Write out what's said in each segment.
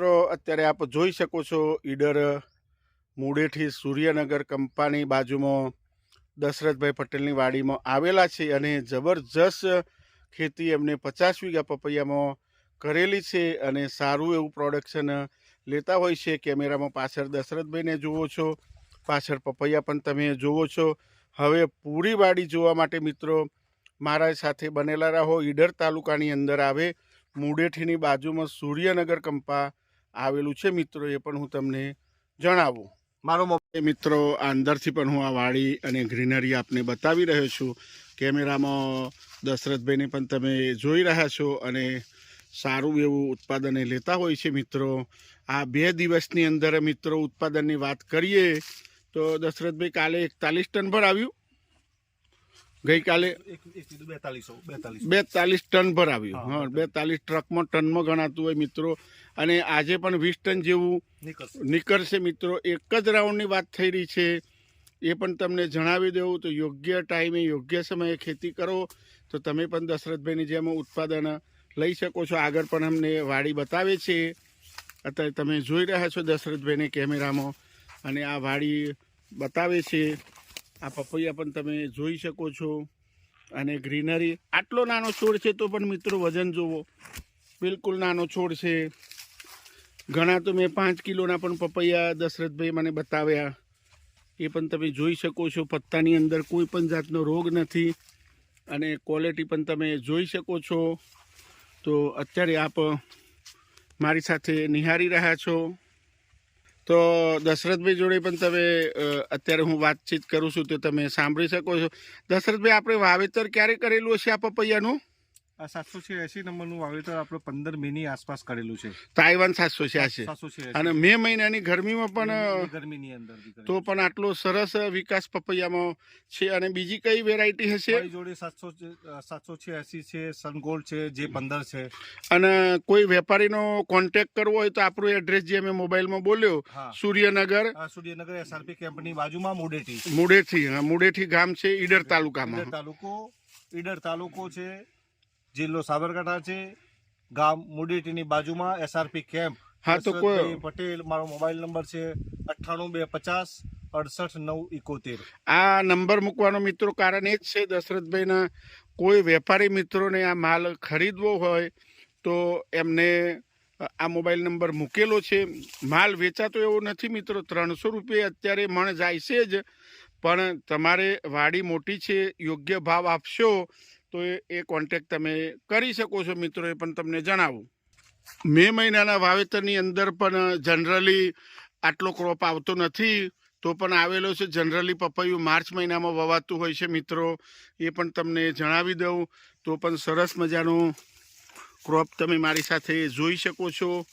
મિત્રો અત્યારે આપ જોઈ શકો છો ઈડર મૂળેથી સૂર્યનગર કંપાની બાજુમાં દશરથભાઈ પટેલની વાડીમાં આવેલા છે અને જબરજસ્ત ખેતી એમને પચાસ વીઘા પપૈયામાં કરેલી છે અને સારું એવું પ્રોડક્શન લેતા હોય છે. કેમેરામાં પાછળ દશરથભાઈને જુઓ છો, પાછળ પપૈયા પણ તમે જુઓ છો. હવે પૂરી વાડી જોવા માટે મિત્રો મારા સાથે બનેલા રહો. ઈડર તાલુકાની અંદર આવે મૂડેઠીની બાજુમાં સૂર્યનગર કંપા આવેલું છે મિત્રો, એ પણ હું તમને જણાવું. મારો મિત્રો, આ અંદરથી પણ હું આ વાડી અને ગ્રીનરી આપને બતાવી રહ્યો છું. કેમેરામાં દશરથભાઈને પણ તમે જોઈ રહ્યા છો અને સારું એવું ઉત્પાદન એ લેતા હોય છે મિત્રો. આ બે દિવસની અંદર મિત્રો ઉત્પાદનની વાત કરીએ તો દશરથભાઈ કાલે એકતાલીસ ટન પર આવ્યું. ગઈકાલે બેતાલીસો ટન પર આવ્યું હા, બેતાલીસ. ટ્રકમાં ટનમાં ગણાતું હોય મિત્રો. અને આજે પણ વીસ ટન જેવું નીકળશે. મિત્રો. એક જ રાઉન્ડની વાત થઈ રહી છે. એ પણ તમને જણાવી દેવું તો યોગ્ય ટાઈમે યોગ્ય સમયે ખેતી કરો. તો તમે પણ દશરથભાઈની જેમ ઉત્પાદન લઈ શકો છો. આગળ પણ અમને વાડી બતાવે છે. અત્યારે તમે જોઈ રહ્યા છો દશરથભાઈને કેમેરામાં. અને આ વાડી બતાવે છે. આ પપૈયા પણ તમે જોઈ શકો છો. અને ગ્રીનરી, આટલો નાનો છોડ છે તો પણ મિત્રો વજન જુઓ. બિલકુલ નાનો છોડ છે. ઘણા તો મેં પાંચ કિલોના પણ પપૈયા દશરથભાઈ મને બતાવ્યા. એ પણ તમે જોઈ શકો છો. પત્તાની અંદર કોઈ પણ જાતનો રોગ નથી. અને ક્વોલિટી પણ તમે જોઈ શકો છો. તો અત્યારે આપ મારી સાથે નિહાળી રહ્યા છો. તો દશરથભાઈ જોડે પણ તમે અત્યારે હું વાતચીત કરું છું તો તમે સાંભળી શકો છો. દશરથભાઈ, આપણે વાવેતર ક્યારે કરેલું હશે આ પપૈયાનું? આ સાતસો એસી નંબરનું વાવેતર આપણે પંદર મેની આસપાસ કરેલું છે. તાઇવાન સાતસો છ્યાસી. અને મે મહિનાની ગરમીમાં પણ ગરમીની અંદર તો પણ આટલો સરસ વિકાસ પપૈયામાં છે અને બીજી કઈ વેરાયટી હશે? જોડે સાતસો સાતસો એસી છે સનગોલ્ડ છે જે પંદર છે. અને કોઈ વેપારીનો કોન્ટેક્ટ કરવો હોય તો આપણું એડ્રેસ જે મેં મોબાઈલમાં બોલ્યો સૂર્યનગર. સૂર્યનગર એસઆરપી કેમ્પની બાજુમાં મુડેઠી. મુડેઠી મુડેથી ગામ છે ઈડર તાલુકામાં. તાલુકો ઈડર તાલુકો છે જિલ્લો સાબરકાંઠા છે. ગામ મુડીટીની બાજુમાં એસઆરપી કેમ્પ. હા તો કોઈ પટેલ મારો મોબાઈલ નંબર છે અઠ્ઠાણું બે પચાસ અડસઠ નવ ઇકોતેર આ નંબર મૂકવાનો મિત્રો કારણ એ જ છે દશરથભાઈના કોઈ વેપારી મિત્રોને આ માલ ખરીદવો હોય તો એમને આ મોબાઈલ નંબર મૂકેલો છે. માલ વેચાતો એવો નથી મિત્રો ત્રણસો રૂપિયા અત્યારે મણ જાય છે જ. પણ તમારે વાડી મોટી છે યોગ્ય ભાવ આપશો તો એ કોન્ટેક્ટ તમે કરી શકો છો મિત્રો, એ પણ તમને જણાવું. મે મહિનાના વાવેતરની અંદર પણ જનરલી આટલો ક્રોપ આવતો નથી, તો પણ આવેલો છે. જનરલી પપૈયું માર્ચ મહિનામાં વવાતું હોય છે મિત્રો, એ પણ તમને જણાવી દઉં. તો પણ સરસ મજાનું ક્રોપ તમે મારી સાથે જોઈ શકો છો.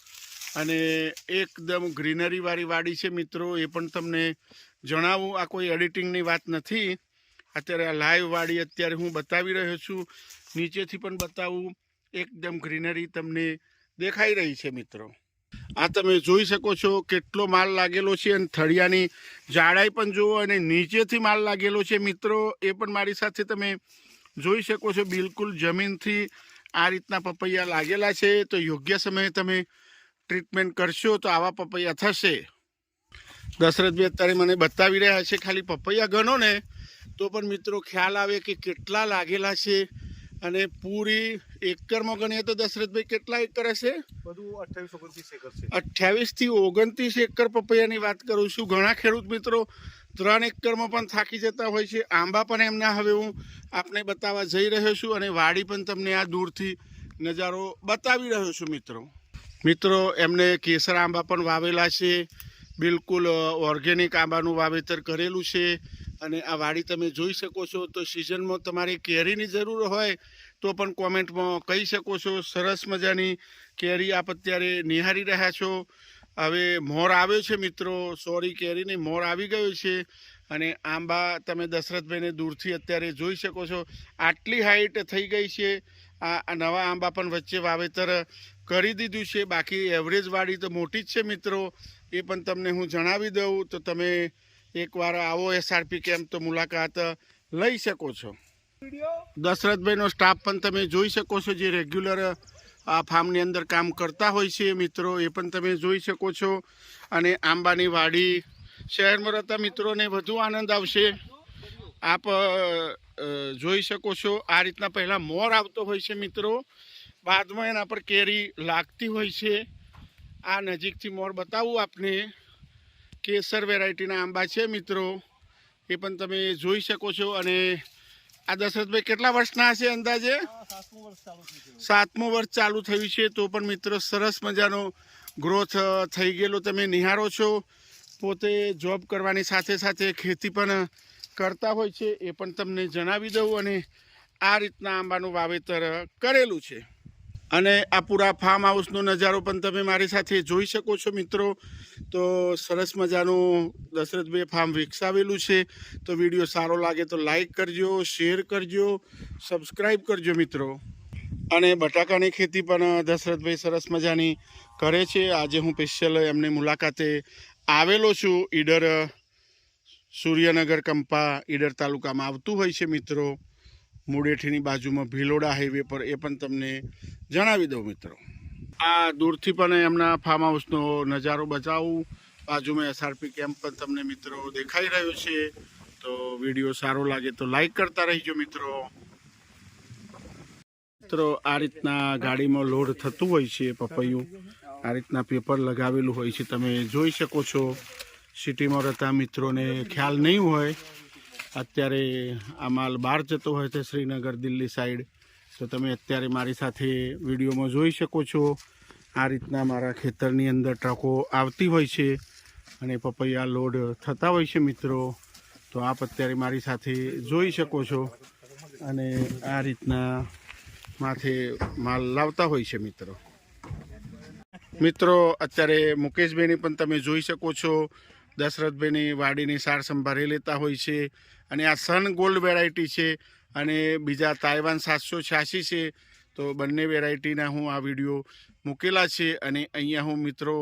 અને એકદમ ગ્રીનરીવાળી વાડી છે મિત્રો, એ પણ તમને જણાવું. આ કોઈ એડિટિંગની વાત નથી. અત્યારે આ લાઈવ વાડી અત્યારે હું બતાવી રહ્યો છું. નીચેથી પણ બતાવું. એકદમ ગ્રીનરી તમને દેખાઈ રહી છે મિત્રો. આ તમે જોઈ શકો છો કેટલો માલ લાગેલો છે અને થળિયાની જાડાઈ પણ જુઓ અને નીચેથી માલ લાગેલો છે મિત્રો. એ પણ મારી સાથે તમે જોઈ શકો છો. બિલકુલ જમીનથી આ રીતના પપૈયા લાગેલા છે. તો યોગ્ય સમયે તમે ટ્રીટમેન્ટ કરશો તો આવા પપૈયા થશે. દશરથભાઈ અત્યારે મને બતાવી રહ્યા છે ખાલી પપૈયા ગણો ને તો પણ મિત્રો ખ્યાલ આવે કે કેટલા લાગેલા છે અને પૂરી એકરમાં ગણીએ તો દશરથભાઈ કેટલા એકર હશે? અઠ્યાવીસથી ઓગણત્રીસ એકર પપૈયાની વાત કરું છું. ઘણા ખેડૂત મિત્રો ત્રણ એકરમાં પણ થાકી જતા હોય છે. આંબા પણ એમના હવે હું આપને બતાવવા જઈ રહ્યો છું અને વાડી પણ તમને આ દૂરથી નજારો બતાવી રહ્યો છું મિત્રો. મિત્રો એમને કેસર આંબા પણ વાવેલા છે. બિલકુલ ઓર્ગેનિક આંબાનું વાવેતર કરેલું છે. અને આ વાડી તમે જોઈ શકો છો, તો સિઝનમાં તમારે કેરીની જરૂર હોય, તો પણ કોમેન્ટમાં કહી શકો છો. સરસ મજાની કેરી આપ અત્યારે નિહાળી રહ્યા છો. હવે મોર આવ્યો છે મિત્રો. સોરી કેરીની મોર આવી ગયો છે. અને આંબા તમે દશરથભાઈને દૂરથી અત્યારે જોઈ શકો છો. આટલી હાઈટ થઈ ગઈ છે. આ નવા આંબા પણ વચ્ચે વાવેતર કરી દીધું છે. બાકી એવરેજ વાડી તો મોટી જ છે મિત્રો. એ પણ તમને હું જણાવી દઉં. તો તમે એકવાર આવો એસઆરપી કેમ્પ તો મુલાકાત લઈ શકો છો. દશરથભાઈનો સ્ટાફ પણ તમે જોઈ શકો છો જે રેગ્યુલર આ ફાર્મની અંદર કામ કરતા હોય છે મિત્રો એ પણ તમે જોઈ શકો છો. અને આંબાની વાડી શહેરમાં રહેતા મિત્રોને વધુ આનંદ આવશે. આપ જોઈ શકો છો આ રીતના પહેલાં મોર આવતો હોય છે મિત્રો. બાદમાં એના પર કેરી લાગતી હોય છે. આ નજીકથી મોર બતાવું આપને. કેસર વેરાયટીના આંબા છે મિત્રો? એ પણ તમે જોઈ શકો છો અને આ દશરથભાઈ કેટલા વર્ષના હશે અંદાજે? સાતમું વર્ષ ચાલુ થયું છે, તો પણ મિત્રો સરસ મજાનો ગ્રોથ થઈ ગયેલો તમે નિહાળો છો. પોતે જોબ કરવાની સાથે સાથે ખેતી પણ કરતા હોય છે, એ પણ તમને જણાવી દઉં અને આ રીતના આંબાનું વાવેતર કરેલું છે. અને આ પૂરા ફાર્મ હાઉસનો નજારો પણ તમે મારી સાથે જોઈ શકો છો મિત્રો. તો સરસ મજાનું દશરથભાઈ ફાર્મ વિકસાવેલું છે. તો વીડિયો સારો લાગે તો લાઈક કરજો શેર કરજો સબસ્ક્રાઈબ કરજો મિત્રો. અને બટાકાની ખેતી પણ દશરથભાઈ સરસ મજાની કરે છે. આજે હું સ્પેશિયલ એમની મુલાકાતે આવેલો છું. ઈડર સૂર્યનગર કંપા ઈડર તાલુકામાં આવતું હોય છે મિત્રો. મુડેઠીની બાજુમાં ભીલોડા હાઈવે પર એ પણ તમને જણાવી દઉં મિત્રો. આ દૂરથી પણ એમના ફાર્મ હાઉસનો નજારો બચાવું બાજુમાં એસઆરપી કેમ્પ પણ તમને મિત્રો દેખાઈ રહ્યો છે. તો વીડિયો સારો લાગે તો લાઈક કરતા રહીજો મિત્રો. મિત્રો, આ રીતના ગાડીમાં લોડ થતું હોય છે પપૈયું. આ રીતના પેપર લગાવેલું હોય છે. તમે જોઈ શકો છો. સિટીમાં રહેતા મિત્રોને ખ્યાલ નહીં હોય અત્યારે આ માલ બહાર જતો હોય છે શ્રીનગર, દિલ્હી સાઈડ તો તમે અત્યારે મારી સાથે વિડીયોમાં જોઈ શકો છો આ રીતના મારા ખેતરની અંદર ટ્રકો આવતી હોય છે અને પપૈયા લોડ થતા હોય છે મિત્રો. તો આપ અત્યારે મારી સાથે જોઈ શકો છો અને આ રીતના માથે માલ લાવતા હોય છે મિત્રો. મિત્રો, અત્યારે મુકેશભાઈની પણ તમે જોઈ શકો છો. દશરથભાઈની વાડીની સાર સંભાળી લેતા હોય છે. અને આ સન ગોલ્ડ વેરાયટી છે અને બીજા તાઇવાન સાતસો છ્યાસી છે. તો બંને વેરાયટીના હું આ વીડિયો મૂકેલા છે અને અહીંયા હું મિત્રો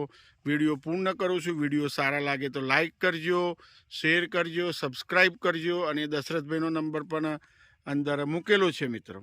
વીડિયો પૂર્ણ કરું છું. વીડિયો સારા લાગે તો લાઈક કરજો શેર કરજો સબસ્ક્રાઈબ કરજો અને દશરથભાઈનો નંબર પણ અંદર મૂકેલો છે મિત્રો.